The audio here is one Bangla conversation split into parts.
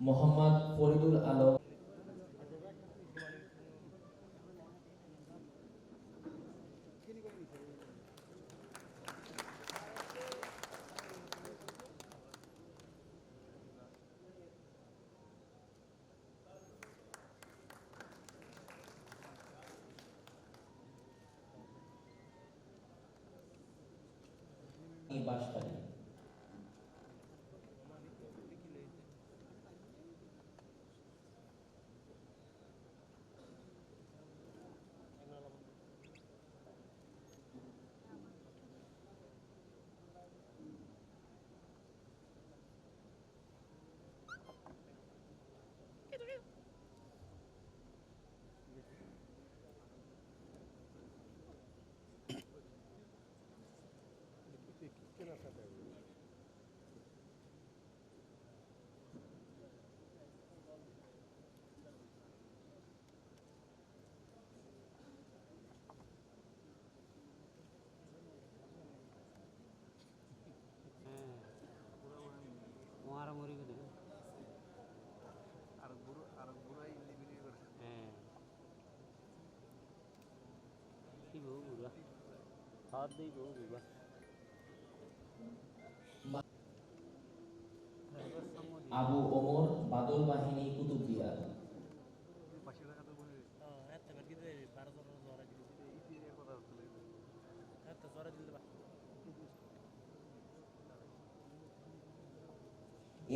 মোহাম্মদ ফরিদুল আলম। বাসকারী মারামারি করে হ্যাঁ কি বহু বুড়া আবু ওমর বাদল বাহিনী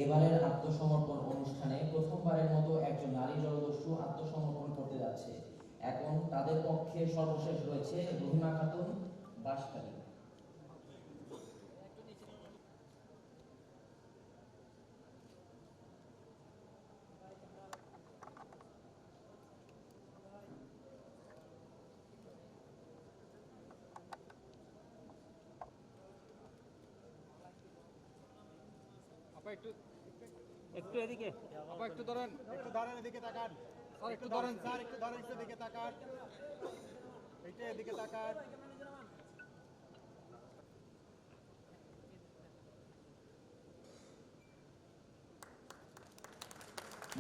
এবারের আত্মসমর্পণ অনুষ্ঠানে প্রথমবারের মতো একজন নারী জলদস্যু আত্মসমর্পণ করতে যাচ্ছে। এখন তাদের পক্ষে সর্বশেষ রয়েছে রহিমা খাতুন বাসকারী একটু এদিকে আপা একটু ধরেন। একটু ধরেন এদিকে তাকান। স্যার একটু ধরেন। স্যার একটু ধরেন একটু এদিকে তাকান। এইটা এদিকে তাকান।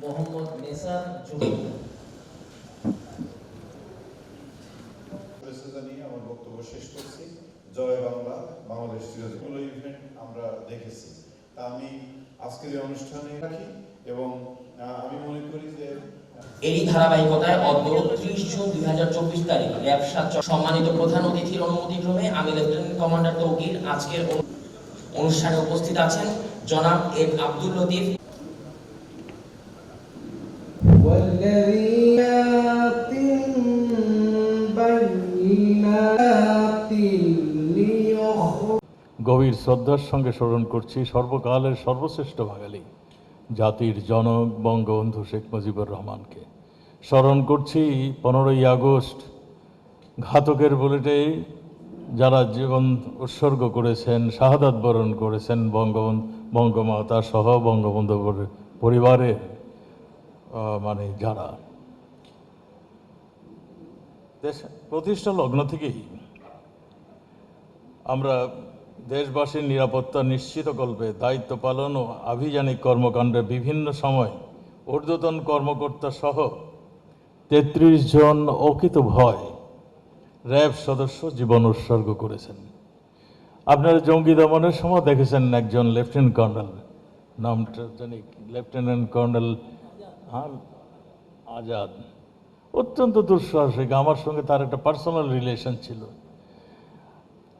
মোহাম্মদ নেসার জহির জানিয়ে আমার বক্তব্য শেষ করছি। জয় বাংলা বাংলাদেশ চিরজীবন। ইভেন্ট আমরা দেখেছি। তা আমি আজকের এই অনুষ্ঠানে রাখি এবং আমি মনে করি যে এরই ধারাবাহিকতায় অদ্য ত্রিশ জুন দুই হাজার চব্বিশ তারিখ র্যাব সাত সম্মানিত প্রধান অতিথির অনুমতিক্রমে আমি লেফটেন্যান্ট কমান্ডার তৌকির আজকের অনুষ্ঠানে উপস্থিত আছেন জনাব এম আব্দুল লতিফ। والذينات بينات ليخرج গভীর শ্রদ্ধার সঙ্গে স্মরণ করছি সর্বকালের সর্বশ্রেষ্ঠ বাঙালি জাতির জনক বঙ্গবন্ধু শেখ মুজিবুর রহমানকে স্মরণ করছি পনেরোই আগস্ট ঘাতকের বুলেটে যারা জীবন উৎসর্গ করেছেন শাহাদাত বরণ করেছেন বঙ্গবন্ধু বঙ্গমাতা সহ বঙ্গবন্ধু পরি- পরিবারের আহ, মানে যারা দেশ, প্রতিষ্ঠা লগ্ন থেকেই আমরা দেশবাসীর নিরাপত্তা নিশ্চিত নিশ্চিতকল্পে দায়িত্ব পালন ও আভিযানিক কর্মকাণ্ডে বিভিন্ন সময় ঊর্ধ্বতন কর্মকর্তা সহ তেত্রিশ জন অকিত ভয় র্যাব সদস্য জীবন উৎসর্গ করেছেন। আপনারা জঙ্গি দমনের সময় দেখেছেন একজন লেফটেন্যান্ট কর্নেল নামটা জানি লেফটেন্যান্ট কর্নেল হ্যাঁ আজাদ। অত্যন্ত দুঃসাহসিক। আমার সঙ্গে তার একটা পার্সোনাল রিলেশন ছিল।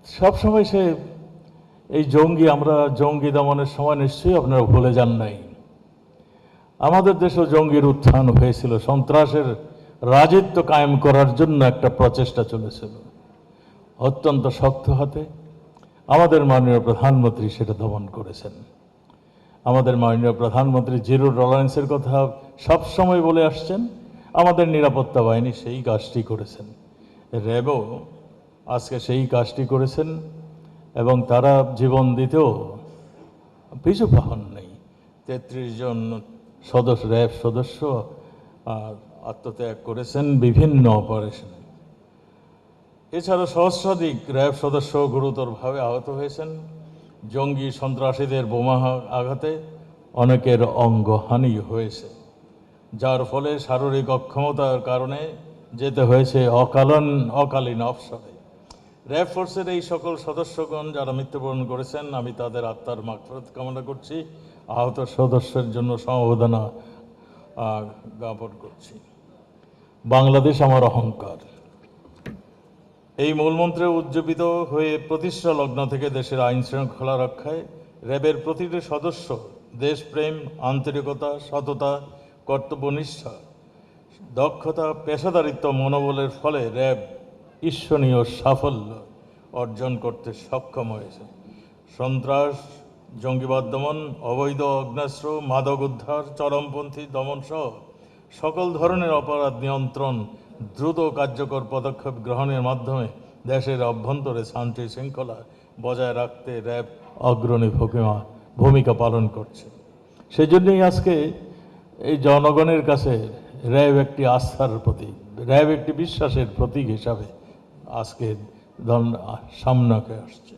সবসময় সে, এই জঙ্গি, আমরা জঙ্গি দমনের সময় নিশ্চয়ই আপনারা ভুলে যান নাই। আমাদের দেশেও জঙ্গির উত্থান হয়েছিল। সন্ত্রাসের রাজত্ব কায়েম করার জন্য একটা প্রচেষ্টা চলেছিল। অত্যন্ত শক্ত হাতে আমাদের মাননীয় প্রধানমন্ত্রী সেটা দমন করেছেন। আমাদের মাননীয় প্রধানমন্ত্রী জিরো টলারেন্সের কথা সবসময় বলে আসছেন, আমাদের নিরাপত্তা বাহিনী সেই কাজটি করেছেন। র্যাবও আজকে সেই কাজটি করেছেন এবং তারা জীবন দিতেও পিছু পাহন নেই। তেত্রিশ জন সদস্য, র্যাব সদস্য আত্মত্যাগ করেছেন বিভিন্ন অপারেশনে। এছাড়া সহস্রাধিক র্যাব সদস্য গুরুতরভাবে আহত হয়েছেন। জঙ্গি সন্ত্রাসীদের বোমা আঘাতে অনেকের অঙ্গহানি হয়েছে। যার ফলে শারীরিক অক্ষমতার কারণে যেতে হয়েছে অকালন, অকালীন অবসরে। র্যাব ফোর্সের এই সকল সদস্যগণ যারা মৃত্যুবরণ করেছেন, আমি তাদের আত্মার মাগফিরাত কামনা করছি। আহত সদস্যের জন্য সমবেদনা জ্ঞাপন করছি। বাংলাদেশ আমার অহংকার। এই মূলমন্ত্রে উজ্জীবিত হয়ে প্রতিষ্ঠা লগ্ন থেকে দেশের আইন শৃঙ্খলা রক্ষায় র্যাবের প্রতিটি সদস্য দেশপ্রেম, আন্তরিকতা, সততা কর্তব্যনিষ্ঠা দক্ষতা, পেশাদারিত্ব, মনোবলের ফলে র্যাব ঈর্ষণীয় সাফল্য অর্জন করতে সক্ষম হয়েছে। সন্ত্রাস জঙ্গিবাদ দমন অবৈধ অগ্নাস্ত্র, মাদক উদ্ধার, চরমপন্থী দমন সহ সকল ধরনের অপরাধ নিয়ন্ত্রণ দ্রুত কার্যকর পদক্ষেপ গ্রহণের মাধ্যমে দেশের অভ্যন্তরে শান্তি শৃঙ্খলা বজায় রাখতে র্যাব অগ্রণী ভূমিকা ভূমিকা পালন করছে। সেজন্যই আজকে এই জনগণের কাছে র্যাব একটি আস্থার প্রতীক। র্যাব একটি বিশ্বাসের প্রতীক হিসাবে আজকে ধন- সামনে আসছে।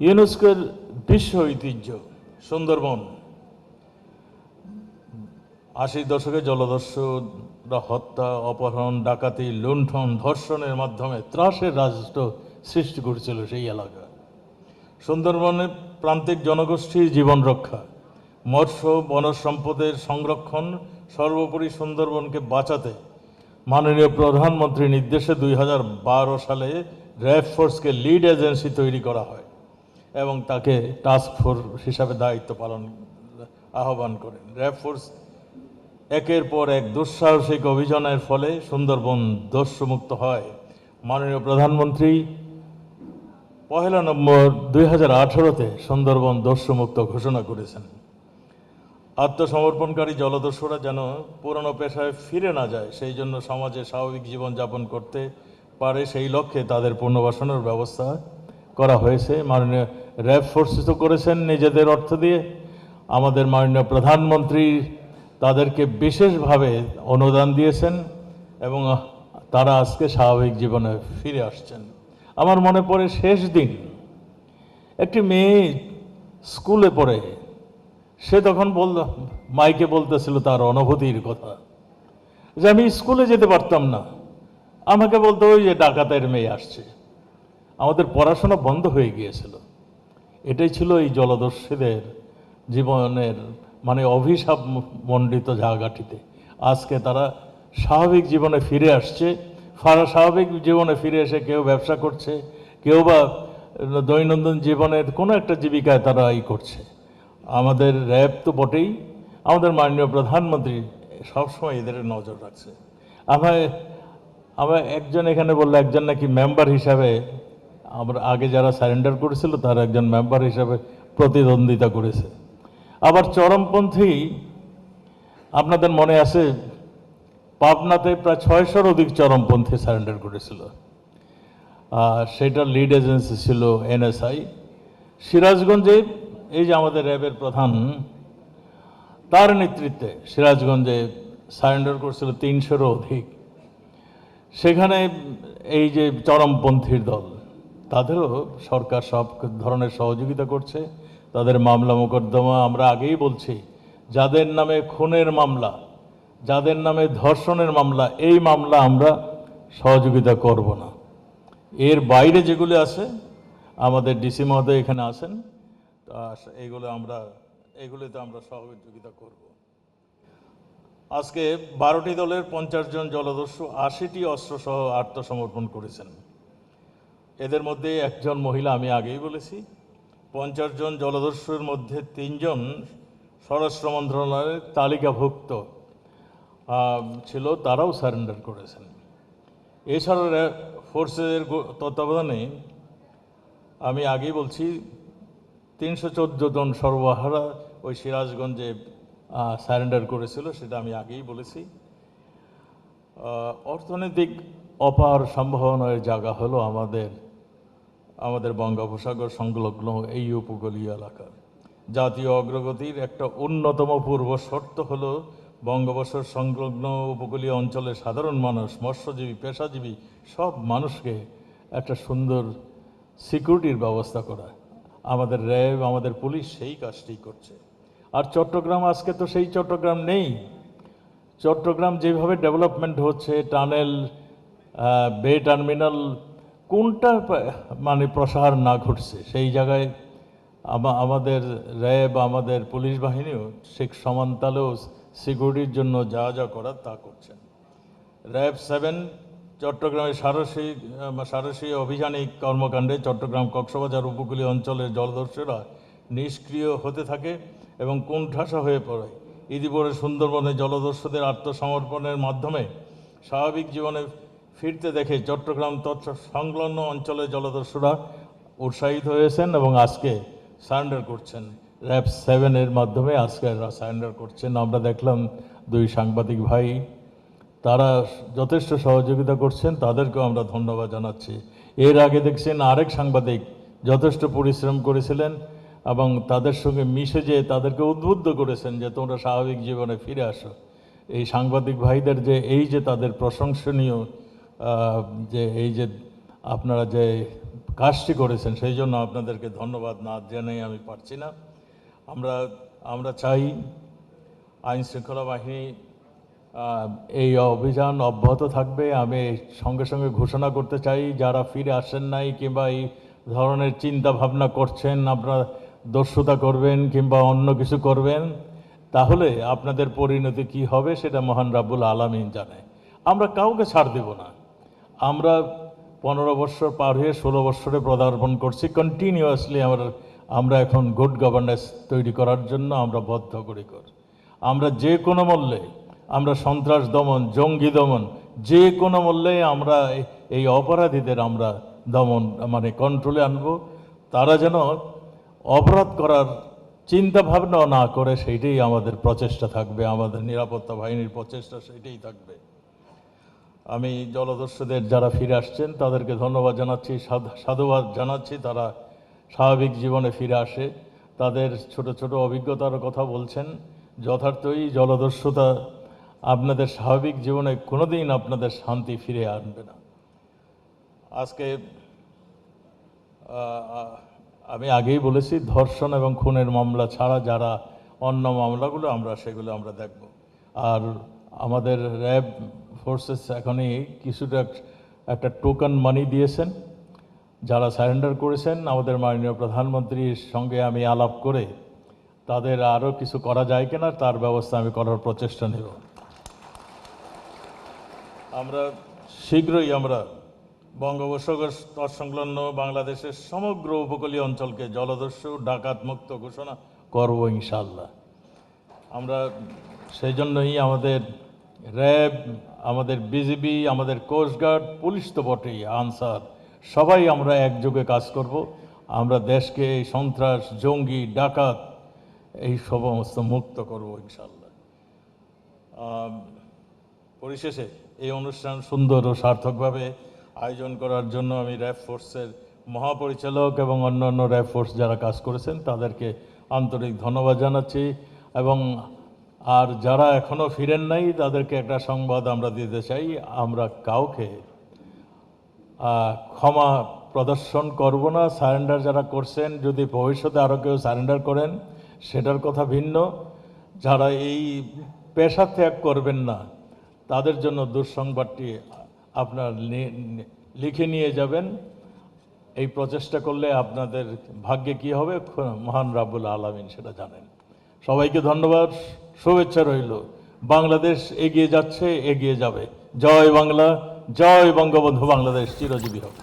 ইউনেস্কোর বিশ্ব ঐতিহ্য, সুন্দরবন। আশির দশকে জলদস্যুরা হত্যা, অপহরণ, ডাকাতি, লুণ্ঠন, ধর্ষণের মাধ্যমে ত্রাসের রাষ্ট্র সৃষ্টি করেছিল সেই এলাকা। সুন্দরবনের প্রান্তিক জনগোষ্ঠীর জীবন রক্ষা মৎস্য বনজ সম্পদের সংরক্ষণ সর্বোপরি সুন্দরবনকে বাঁচাতে মাননীয় প্রধানমন্ত্রীর নির্দেশে দুই হাজার বারো সালে র্যাব ফোর্সকে লিড এজেন্সি তৈরি করা হয় এবং তাকে টাস্ক ফোর্স হিসাবে দায়িত্ব পালন, আহ্বান করেন। র্যাব ফোর্স একের পর এক দুঃসাহসিক অভিযানের ফলে সুন্দরবন দস্যুমুক্ত হয়। মাননীয় প্রধানমন্ত্রী, পহেলা নম্বর দুই হাজার আঠারোতে সুন্দরবন দস্যুমুক্ত ঘোষণা করেছেন। আত্মসমর্পণকারী জলদস্যুরা যেন পুরনো পেশায় ফিরে না যায়, সেই জন্য সমাজে স্বাভাবিক জীবনযাপন করতে পারে সেই লক্ষ্যে তাদের পুনর্বাসনের ব্যবস্থা করা হয়েছে। মাননীয় র্যাব ফোর্স তো করেছেন নিজেদের অর্থ দিয়ে। আমাদের মাননীয় প্রধানমন্ত্রী তাদেরকে বিশেষভাবে অনুদান দিয়েছেন এবং তারা আজকে স্বাভাবিক জীবনে ফিরে আসছেন। আমার মনে পড়ে শেষ দিন একটি মেয়ে স্কুলে পড়ে সে তখন বল মাইকে বলতেছিল তার অনুভূতির কথা যে আমি স্কুলে যেতে পারতাম না। আমাকে বলতো, ওই যে ডাকাতের মেয়ে আসছে। আমাদের পড়াশোনা বন্ধ হয়ে গিয়েছিল। এটাই ছিল এই জলদস্যুদের জীবনের মানে অভিশাপ মণ্ডিত জায়গাটিতে। আজকে তারা স্বাভাবিক জীবনে ফিরে আসছে। ফারা স্বাভাবিক জীবনে ফিরে এসে কেউ ব্যবসা করছে, কেউ বা দৈনন্দিন জীবনের কোনো একটা জীবিকায় তারা এই করছে। আমাদের র্যাব তো বটেই। আমাদের মাননীয় প্রধানমন্ত্রী সবসময় এদের নজর রাখছে। আমার আমার একজন এখানে বলল একজন নাকি মেম্বার হিসাবে আমরা আগে যারা সারেন্ডার করেছিল তার একজন মেম্বার হিসাবে প্রতিদ্বন্দ্বিতা করেছে। আবার চরমপন্থী, আপনাদের মনে আছে, পাবনাতে প্রায় ছয়শোর অধিক চরমপন্থী সারেন্ডার করেছিল। সেটার লিড এজেন্সি ছিল এনএসআই সিরাজগঞ্জে এই যে আমাদের র্যাবের প্রধান, তার নেতৃত্বে সিরাজগঞ্জে সারেন্ডার করছিল তিনশোরও অধিক। সেখানে এই যে চরমপন্থীর দল, তাদেরও সরকার সব ধরনের সহযোগিতা করছে। তাদের মামলা মোকদ্দমা আমরা আগেই বলছি, যাদের নামে খুনের মামলা, যাদের নামে ধর্ষণের মামলা, এই মামলা আমরা সহযোগিতা করব না। এর বাইরে যেগুলি আছে, আমাদের ডিসি মহোদয় এখানে আছেন। তা এইগুলো আমরা, এগুলিতে আমরা সহযোগিতা করব। আজকে বারোটি দলের পঞ্চাশ জন জলদস্যু আশিটি অস্ত্রসহ আত্মসমর্পণ করেছেন। এদের মধ্যে একজন মহিলা আমি আগেই বলেছি। পঞ্চাশ জন জলদস্যুর মধ্যে তিনজন স্বরাষ্ট্র মন্ত্রণালয়ের তালিকাভুক্ত ছিল, তারাও সারেন্ডার করেছেন। এছাড়া ফোর্সের তত্ত্বাবধানে আমি আগেই বলছি তিনশো চোদ্দ জন সর্বহারা ওই সিরাজগঞ্জে সারেন্ডার করেছিল, সেটা আমি আগেই বলেছি। অর্থনৈতিক অপার সম্ভাবনার জায়গা হলো আমাদের আমাদের বঙ্গোপসাগর সংলগ্ন এই উপকূলীয় এলাকা। জাতীয় অগ্রগতির একটা অন্যতম পূর্ব শর্ত হলো বঙ্গোপসাগর সংলগ্ন উপকূলীয় অঞ্চলের সাধারণ মানুষ, মৎস্যজীবী, পেশাজীবী, সব মানুষকে একটা সুন্দর সিকিউরিটির ব্যবস্থা করা। আমাদের র্যাব, আমাদের পুলিশ সেই কাজটি করছে। আর চট্টগ্রাম আজকে তো সেই চট্টগ্রাম নেই। চট্টগ্রাম যেভাবে ডেভেলপমেন্ট হচ্ছে, টানেল বে টার্মিনাল, কোনটা মানে প্রসার না ঘটছে, সেই জায়গায় আমাদের র্যাব, আমাদের পুলিশ বাহিনীও ঠিক সমান্তালেও সিকিউরিটির জন্য যা যা করার তা করছেন। র্যাব সেভেন চট্টগ্রামের সারসী সারসী অভিযানিক কর্মকাণ্ডে চট্টগ্রাম কক্সবাজার উপকূলীয় অঞ্চলের জলদস্যুরা নিষ্ক্রিয় হতে থাকে এবং কোণঠাসা হয়ে পড়ে। ইতিপরে সুন্দরবনে জলদস্যুদের আত্মসমর্পণের মাধ্যমে স্বাভাবিক জীবনে ফিরতে দেখে চট্টগ্রাম তৎ সংলগ্ন অঞ্চলের জলদস্যুরা উৎসাহিত হয়েছেন এবং আজকে সারেন্ডার করছেন। র্যাব সেভেনের মাধ্যমে আজকে সারেন্ডার করছেন। আমরা দেখলাম দুই সাংবাদিক ভাই তারা যথেষ্ট সহযোগিতা করছেন, তাদেরকেও আমরা ধন্যবাদ জানাচ্ছি। এর আগে দেখছেন আরেক সাংবাদিক যথেষ্ট পরিশ্রম করেছিলেন এবং তাদের সঙ্গে মিশে যে তাদেরকে উদ্বুদ্ধ করেছেন যে তোমরা স্বাভাবিক জীবনে ফিরে আসো। এই সাংবাদিক ভাইদের যে এই যে তাদের প্রশংসনীয় যে এই যে আপনারা যে কাজটি করেছেন, সেই জন্য আপনাদেরকে ধন্যবাদ না জেনে আমি পারছি না। আমরা আমরা চাই আইন শৃঙ্খলা বাহিনী এই অভিযান অব্যাহত থাকবে। আমি সঙ্গে সঙ্গে ঘোষণা করতে চাই, যারা ফিরে আসেন নাই কিংবা এই ধরনের চিন্তা ভাবনা করছেন, আপনারা দস্যুতা করবেন কিংবা অন্য কিছু করবেন, তাহলে আপনাদের পরিণতি কি হবে সেটা মহান রাব্বুল আলামিন জানে। আমরা কাউকে ছাড় দেব না। আমরা পনেরো বছর পার হয়ে ষোলো বছরে পদার্পণ করছি। কন্টিনিউয়াসলি আমরা আমরা এখন গুড গভর্নেন্স তৈরি করার জন্য আমরা বদ্ধপরিকর। আমরা যে কোনো মূল্যে আমরা সন্ত্রাস দমন, জঙ্গি দমন, যে কোনো মূল্যে আমরা এই- অপরাধীদের আমরা দমন মানে কন্ট্রোলে আনব। তারা যেন অপরাধ করার চিন্তা ভাবনাও না করে, সেইটাই আমাদের প্রচেষ্টা থাকবে, আমাদের নিরাপত্তা বাহিনীর প্রচেষ্টা সেইটাই থাকবে। আমি জলদস্যুদের যারা ফিরে আসছেন, তাদেরকে ধন্যবাদ জানাচ্ছি, সাধ- সাধুবাদ জানাচ্ছি, তারা স্বাভাবিক জীবনে ফিরে আসে। তাদের ছোট ছোট অভিজ্ঞতার কথা বলছেন। যথার্থই জলদস্যুতা আপনাদের স্বাভাবিক জীবনে কোনোদিন আপনাদের শান্তি ফিরে আনবে না। আজকে আমি আগেই বলেছি, ধর্ষণ এবং খুনের মামলা ছাড়া যারা অন্য মামলাগুলো, আমরা সেগুলো আমরা দেখব। আর আমাদের র্যাব ফোর্সেস এখনই কিছুটা একটা টোকেন মানি দিয়েছেন, যারা সারেন্ডার করেছেন। আমাদের মাননীয় প্রধানমন্ত্রীর সঙ্গে আমি আলাপ করে তাদের আরও কিছু করা যায় কিনা, তার ব্যবস্থা আমি করার প্রচেষ্টা নেব। আমরা শীঘ্রই আমরা বঙ্গোপসাগর তৎসংলগ্ন বাংলাদেশের সমগ্র উপকূলীয় অঞ্চলকে জলদস্যু ডাকাত মুক্ত ঘোষণা করব ইনশাল্লাহ আমরা সেই জন্যই আমাদের র্যাব, আমাদের বিজিবি, আমাদের কোস্টগার্ড পুলিশ তো বটেই, আনসার, সবাই আমরা একযোগে কাজ করব। আমরা দেশকে এই সন্ত্রাস, জঙ্গি, ডাকাত, এই সমস্ত মুক্ত করব ইনশাল্লাহ পরিশেষে এই অনুষ্ঠান সুন্দর ও সার্থকভাবে আয়োজন করার জন্য আমি র্যাব ফোর্সের মহাপরিচালক এবং অন্যান্য র্যাব ফোর্স যারা কাজ করেছেন তাদেরকে আন্তরিক ধন্যবাদ জানাচ্ছি এবং আর যারা এখনও ফিরেন নাই, তাদেরকে একটা সংবাদ আমরা দিতে চাই। আমরা কাউকে ক্ষমা প্রদর্শন করব না। সারেন্ডার যারা করছেন, যদি ভবিষ্যতে আরও কেউ সারেন্ডার করেন, সেটার কথা ভিন্ন। যারা এই পেশা ত্যাগ করবেন না তাদের জন্য দুঃসংবাদটি আপনার লিখে নিয়ে যাবেন। এই প্রচেষ্টা করলে আপনাদের ভাগ্যে কি হবে? মহান রাবুল আলমিন সেটা জানেন। সবাইকে ধন্যবাদ। শুভেচ্ছা রইল। বাংলাদেশ এগিয়ে যাচ্ছে, এগিয়ে যাবে। জয় বাংলা, জয় বঙ্গবন্ধু বাংলাদেশ। চিরজীবী হোক।